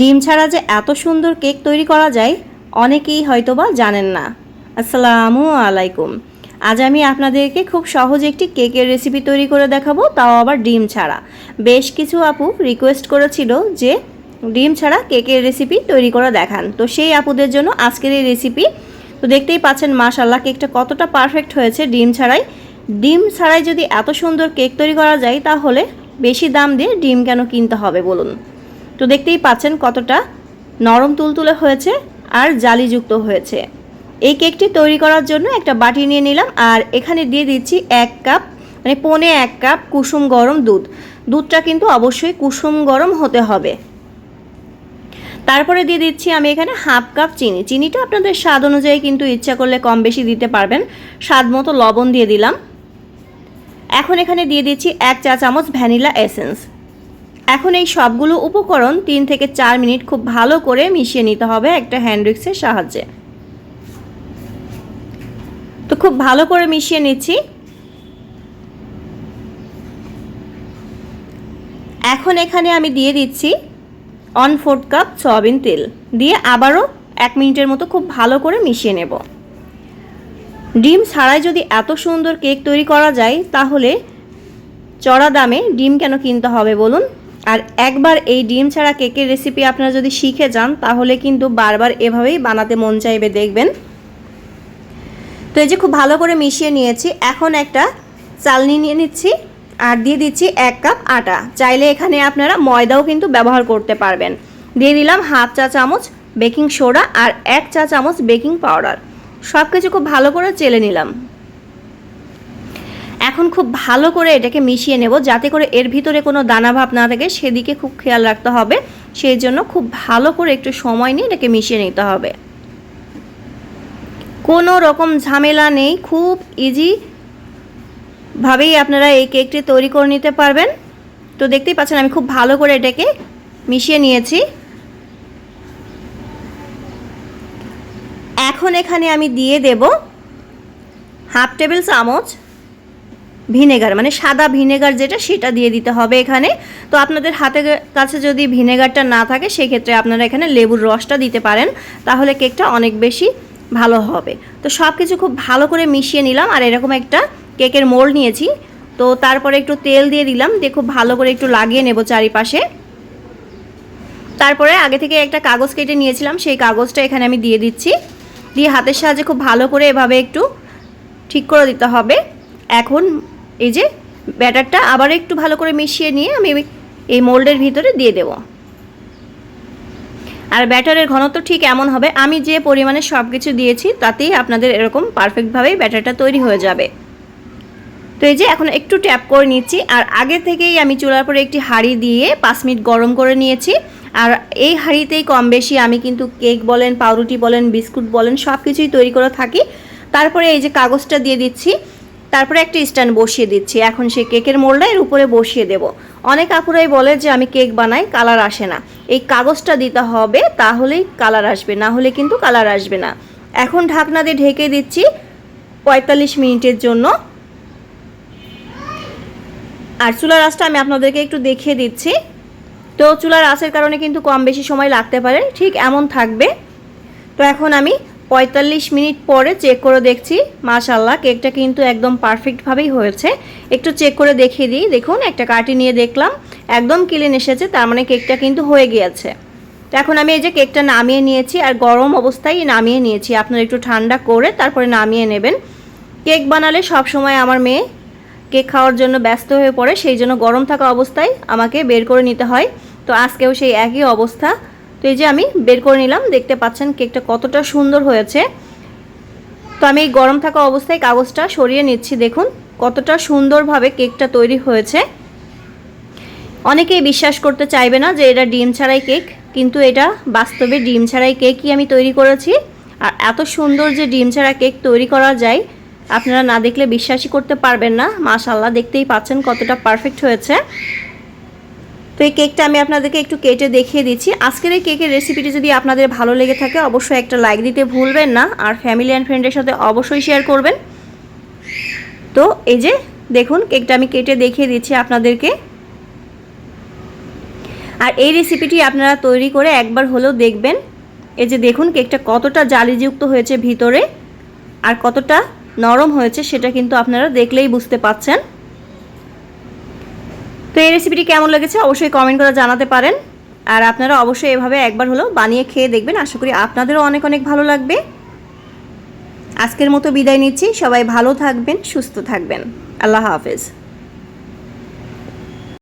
ডিম ছাড়া যে এত সুন্দর কেক তৈরি করা যায়, অনেকেই হয়তোবা জানেন না। আসসালামু আলাইকুম। আজ আমি আপনাদেরকে খুব সহজ একটি কেকের রেসিপি তৈরি করে দেখাবো, তাও আবার ডিম ছাড়া। বেশ কিছু আপু রিকোয়েস্ট করেছিল যে ডিম ছাড়া কেকের রেসিপি তৈরি করে দেখান। তো সেই আপুদের জন্য আজকের এই রেসিপি তো দেখতেই পাচ্ছেন মাশাল্লাহ কেকটা কতটা পারফেক্ট হয়েছে ডিম ছাড়াই। ডিম ছাড়াই যদি এত সুন্দর কেক তৈরি করা যায়, তাহলে বেশি দাম দিয়ে ডিম কেন কিনতে হবে বলুন? তো দেখতেই পাচ্ছেন কতটা নরম তুলতুলে হয়েছে আর জালিযুক্ত হয়েছে। এই কেকটি তৈরি করার জন্য একটা বাটি নিয়ে নিলাম আর এখানে দিয়ে দিচ্ছি এক কাপ মানে পনে এক কাপ কুসুম গরম দুধ। দুধটা কিন্তু অবশ্যই কুসুম গরম হতে হবে। তারপরে দিয়ে দিচ্ছি আমি এখানে হাফ কাপ চিনি। চিনিটা আপনাদের স্বাদ অনুযায়ী কিন্তু ইচ্ছা করলে কম বেশি দিতে পারবেন। স্বাদ মতো লবণ দিয়ে দিলাম। এখন এখানে দিয়ে দিচ্ছি এক চা চামচ ভ্যানিলা এসেন্স। এখন এই সবগুলো উপকরণ তিন থেকে চার মিনিট খুব ভালো করে মিশিয়ে নিতে হবে একটা হ্যান্ড উইক্সের সাহায্যে। তো খুব ভালো করে মিশিয়ে নিচ্ছি। এখন এখানে আমি দিয়ে দিচ্ছি অন ফোর্থ কাপ সয়াবিন তেল। দিয়ে আবারও এক মিনিটের মতো খুব ভালো করে মিশিয়ে নেব। ডিম ছাড়াই যদি এত সুন্দর কেক তৈরি করা যায়, তাহলে চড়া দামে ডিম কেন কিনতে হবে বলুন? আর একবার এই ডিম ছাড়া কেকের রেসিপি আপনারা যদি শিখে যান, তাহলে কিন্তু বারবার এভাবেই বানাতে মন চাইবে দেখবেন। তো এই যে খুব ভালো করে মিশিয়ে নিয়েছি, এখন একটা চালনি নিয়ে নিচ্ছি আর দিয়ে দিচ্ছি এক কাপ আটা। চাইলে এখানে আপনারা ময়দাও কিন্তু ব্যবহার করতে পারবেন। দিয়ে দিলাম হাফ চা চামচ বেকিং সোডা আর এক চা চামচ বেকিং পাউডার। সব কিছু খুব ভালো করে চেলে নিলাম। এখন খুব ভালো করে এটাকে মিশিয়ে নেব, যাতে করে এর ভিতরে কোনো দানা ভাব না থাকে, সেদিকে খুব খেয়াল রাখতে হবে। সেই জন্য খুব ভালো করে একটু সময় নিয়ে এটাকে মিশিয়ে নিতে হবে। কোনো রকম ঝামেলা নেই, খুব ইজি ভাবেই আপনারা এই কেকটি তৈরি করে নিতে পারবেন। তো দেখতেই পাচ্ছেন, আমি খুব ভালো করে এটাকে মিশিয়ে নিয়েছি। এখন এখানে আমি দিয়ে দেব হাফ টেবিল চামচ ভিনেগার মানে সাদা ভিনেগার যেটা, সেটা দিয়ে দিতে হবে এখানে। তো আপনাদের হাতের কাছে যদি ভিনেগারটা না থাকে, সেক্ষেত্রে আপনারা এখানে লেবুর রসটা দিতে পারেন। তাহলে কেকটা অনেক বেশি ভালো হবে। তো সব কিছু খুব ভালো করে মিশিয়ে নিলাম, আর এরকম একটা কেকের মোল্ড নিয়েছি। তো তারপরে একটু তেল দিয়ে দিলাম, দিয়ে খুব ভালো করে একটু লাগিয়ে নেব চারিপাশে। তারপরে আগে থেকে একটা কাগজ কেটে নিয়েছিলাম, সেই কাগজটা এখানে আমি দিয়ে দিচ্ছি। দিয়ে হাতের সাহায্যে খুব ভালো করে এভাবে একটু ঠিক করে দিতে হবে। এখন এই যে ব্যাটারটা আবার একটু ভালো করে মিশিয়ে নিয়ে আমি এই মোল্ডের ভিতরে দিয়ে দেব। আর ব্যাটারের ঘনত্ব ঠিক এমন হবে, আমি যে পরিমাণে সব কিছু দিয়েছি তাতেই আপনাদের এরকম পারফেক্টভাবেই ব্যাটারটা তৈরি হয়ে যাবে। তো এই যে এখন একটু ট্যাপ করে নিচ্ছি, আর আগে থেকেই আমি চুলার পরে একটি হাঁড়ি দিয়ে পাঁচ মিনিট গরম করে নিয়েছি। আর এই হাঁড়িতেই কম বেশি আমি কিন্তু কেক বলেন, পাউরুটি বলেন, বিস্কুট বলেন সব কিছুই তৈরি করে থাকি। তারপরে এই যে কাগজটা দিয়ে দিচ্ছি তারপরে একটা স্ট্যান্ড বসিয়ে দিচ্ছি। এখন সেই কেকের মোল্ডটা এর উপরে বসিয়ে দেব। অনেক আপুরাই বলে যে, আমি কেক বানাই, কালার আসে না। এই কাগজটা দিতে হবে, তাহলেই কালার আসবে, না হলে কিন্তু কালার আসবে না। এখন ঢাকনা দিয়ে ঢেকে দিচ্ছি পঁয়তাল্লিশ মিনিটের জন্য। আর চুলার আঁচটা আমি আপনাদেরকে একটু দেখিয়ে দিচ্ছি। তো চুলার আঁচের কারণে কিন্তু কম বেশি সময় লাগতে পারে, ঠিক এমন থাকবে। তো এখন আমি পঁয়তাল্লিশ মিনিট পরে চেক করে দেখছি মাশাল্লাহ কেকটা কিন্তু একদম পারফেক্টভাবেই হয়েছে। একটু চেক করে দেখিয়ে দিই, দেখুন, একটা কাটি নিয়ে দেখলাম, একদম ক্লিন এসেছে, তার মানে কেকটা কিন্তু হয়ে গিয়েছে। তো এখন আমি এই যে কেকটা নামিয়ে নিয়েছি, আর গরম অবস্থায় নামিয়ে নিয়েছি, আপনারা একটু ঠান্ডা করে তারপরে নামিয়ে নেবেন। কেক বানালে সব সময় আমার মেয়ে কেক খাওয়ার জন্য ব্যস্ত হয়ে পড়ে, সেই জন্য গরম থাকা অবস্থায় আমাকে বের করে নিতে হয়। তো আজকেও সেই একই অবস্থা। তো এই যে আমি বের করে নিলাম, দেখতে পাচ্ছেন কেকটা কতটা সুন্দর হয়েছে। তো আমি এই গরম থাকা অবস্থায় কাগজটা সরিয়ে নিচ্ছি, দেখুন কতটা সুন্দরভাবে কেকটা তৈরি হয়েছে। অনেকেই বিশ্বাস করতে চাইবে না যে এটা ডিম ছাড়াই কেক, কিন্তু এটা বাস্তবে ডিম ছাড়াই কেকই আমি তৈরি করেছি। আর এত সুন্দর যে ডিম ছাড়া কেক তৈরি করা যায়, আপনারা না দেখলে বিশ্বাসই করতে পারবেন না। মাশাল্লাহ দেখতেই পাচ্ছেন কতটা পারফেক্ট হয়েছে। তো এই কেকটা আমি আপনাদেরকে একটু কেটে দেখিয়ে দিচ্ছি। আজকের এই কেকের রেসিপিটি যদি আপনাদের ভালো লেগে থাকে, অবশ্যই একটা লাইক দিতে ভুলবেন না। আর ফ্যামিলি অ্যান্ড ফ্রেন্ডের সাথে অবশ্যই শেয়ার করবেন। তো এই যে, দেখুন, কেকটা আমি কেটে দেখিয়ে দিচ্ছি আপনাদেরকে। আর এই রেসিপিটি আপনারা তৈরি করে একবার হলেও দেখবেন। এই যে, দেখুন, কেকটা কতটা জালিযুক্ত হয়েছে ভিতরে। আর কতটা নরম হয়েছে, সেটা কিন্তু আপনারা দেখলেই বুঝতে পাচ্ছেন। তো এই রেসিপিটি কেমন লেগেছে অবশ্যই কমেন্ট করে জানাতে পারেন। আর আপনারা অবশ্যই এভাবে একবার হলো বানিয়ে খেয়ে দেখবেন। আশা করি আপনাদেরও অনেক অনেক ভালো লাগবে। আজকের মতো বিদায় নিচ্ছি। সবাই ভালো থাকবেন, সুস্থ থাকবেন। আল্লাহ হাফেজ।